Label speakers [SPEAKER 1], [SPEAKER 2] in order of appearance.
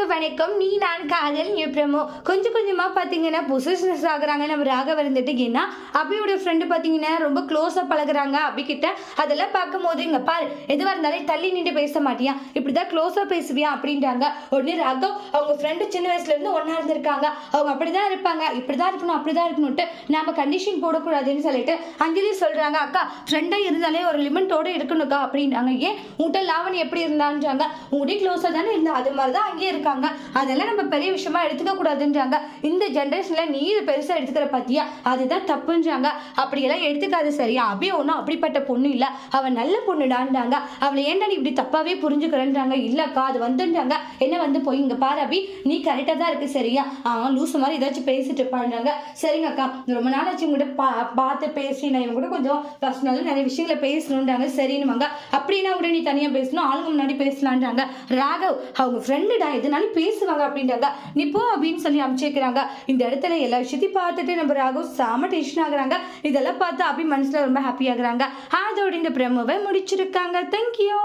[SPEAKER 1] நேர்களுக்கு வணக்கம். நீ நான் காதல் பிரமோ. கொஞ்சம் கொஞ்சமாக பார்த்தீங்கன்னா பொசிஷனஸ் ஆகுறாங்க. நம்ம ராகவ இருந்துட்டு ஏன்னா அபியோட ஃப்ரெண்டு பார்த்தீங்கன்னா ரொம்ப க்ளோஸாக பழகுறாங்க. அபி கிட்ட அதெல்லாம் பார்க்கும்போது இங்கே பாரு எதுவாக இருந்தாலும் தள்ளி நின்று பேச மாட்டியா? இப்படி தான் க்ளோஸாக பேசுவியா? அப்படின்றாங்க. உடனே ராகவ் அவங்க ஃப்ரெண்டு சின்ன வயசுலேருந்து ஒன்றா இருந்திருக்காங்க. அவங்க அப்படி தான் இருப்பாங்க. இப்படி தான் இருக்கணும் அப்படி தான் இருக்கணும்ட்டு நம்ம கண்டிஷன் போடக்கூடாதுன்னு சொல்லிட்டு அஞ்சலி சொல்கிறாங்க அக்கா ஃப்ரெண்டாக இருந்தாலே ஒரு லிமிட்டோடு இருக்கணுக்கா அப்படின்றாங்க. ஏன்? உங்கள்கிட்ட லாவணி எப்படி இருந்தான்றாங்க? உங்கள்கிட்ட க்ளோஸாக தானே இருந்தா அது மாதிரி தான் அங்கேயே இருக்காங்க அதெல்லாம் நம்ம பெரிய விஷயமா எடுத்துக்க கூடாதுன்றாங்க. இந்த ஜென்ரேஷனில் நீ இது பெருசாக எடுத்துக்கிற பார்த்தியா அதுதான் தப்புன்றாங்க. அப்படியெல்லாம் எடுத்துக்காது சரியா? அபி ஒன்றும் அப்படிப்பட்ட பொண்ணு இல்லை. அவன் நல்ல பொண்ணுடான்றாங்க. அவளை ஏன்டா நீ இப்படி தப்பாகவே புரிஞ்சுக்கிறேன்றாங்க? இல்லைக்கா அது வந்துன்றாங்க. என்ன வந்து போய் இங்கே பாரு அபி. நீ கரெக்டாக தான் இருக்கு சரியா? அவன் லூசு மாதிரி ஏதாச்சும் பேசிட்டு இருப்பான்றாங்க. சரிங்கக்கா ரொம்ப நாள் ஆச்சு உங்கள்கிட்ட பா பார்த்து பேசி நான் இவங்க கூட கொஞ்சம் பர்சனலாக நிறைய விஷயங்களை பேசணுன்றாங்க. சரின்னுவாங்க. அப்படின்னா கூட நீ தனியாக பேசணும். ஆளுங்க முன்னாடி பேசலான்றாங்க. ராகவ் அவங்க ஃப்ரெண்டுடா எதுனாலும் பேசுவாங்க அப்படின்றாங்க. நீ போ அப்படின்னு சொல்லி அமைச்சிருக்கிறாங்க இந்த இடத்துல எல்லா விஷயத்தையும் பார்த்துட்டு நம்ம ராகவ் செம டென்ஷன் ஆகுறாங்க. இதெல்லாம் பார்த்து அபி மனசில் ரொம்ப ஹாப்பி ஆகுறாங்க. அதோட இந்த பிரமுவை முடிச்சிருக்காங்க. தேங்க்யூ